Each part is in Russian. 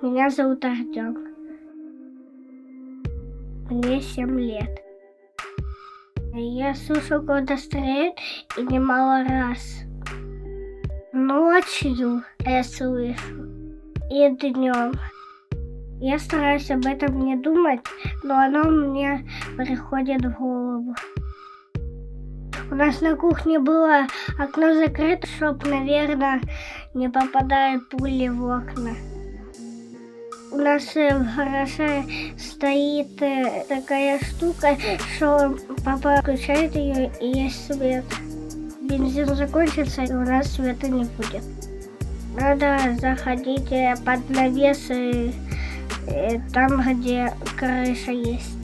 Меня зовут Артем. Мне 7 лет. Я слышал, когда стреляют, и немало раз. Ночью я слышу, и днем. Я стараюсь об этом не думать, но оно мне приходит в голову. У нас на кухне было окно закрыто, чтобы, наверное, не попадают пули в окна. В гараже стоит э, такая штука, что папа включает ее и есть свет. Бензин закончится, и у нас света не будет. Надо заходить э, под навесы, э, там, где крыша есть.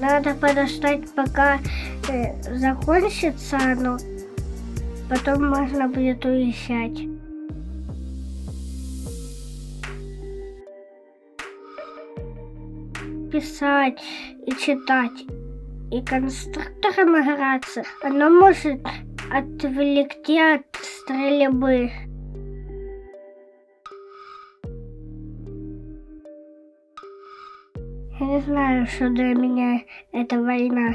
Надо подождать, пока закончится оно, потом можно будет уезжать. Писать и читать, и конструктором играться, оно может отвлекти от стрельбы. Я не знаю, что для меня это война.